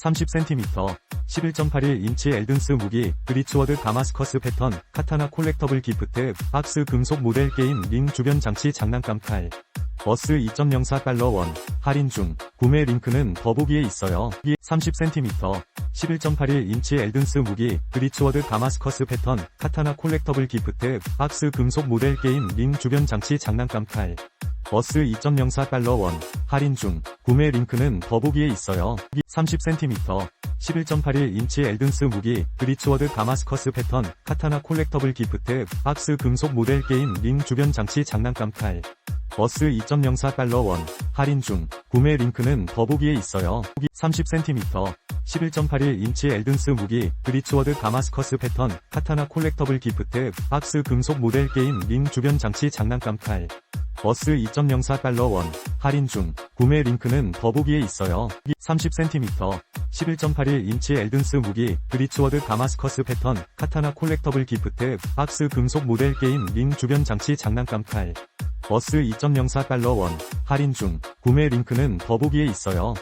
30cm, 11.81인치 엘든스 무기, 브리츠워드 다마스커스 패턴, 카타나 콜렉터블 기프트, 박스 금속 모델 게임 링 주변 장치 장난감 칼. 버스 2.04달러 원, 할인 중, 구매 링크는 더보기에 있어요. 30cm, 11.81인치 엘든스 무기, 브리츠워드 다마스커스 패턴, 카타나 콜렉터블 기프트, 박스 금속 모델 게임 링 주변 장치 장난감 칼. 버스 2.04 달러 원, 할인 중, 구매 링크는 더보기에 있어요. 30cm, 11.81인치 엘든스 무기, 브리츠워드 다마스커스 패턴, 카타나 콜렉터블 기프트, 박스 금속 모델 게임 링 주변 장치 장난감 칼. 버스 2.04 달러 원, 할인 중, 구매 링크는 더보기에 있어요. 30cm, 11.81인치 엘든스 무기, 브리츠워드 다마스커스 패턴, 카타나 콜렉터블 기프트, 박스 금속 모델 게임 링 주변 장치 장난감 칼. 버스 2.04 달러 원, 할인 중, 구매 링크는 더보기에 있어요. 30cm, 11.81인치 엘든스 무기, 브리츠워드 다마스커스 패턴, 카타나 콜렉터블 기프트, 박스 금속 모델 게임 링 주변 장치 장난감 칼. 버스 2.04 달러 원, 할인 중, 구매 링크는 더보기에 있어요.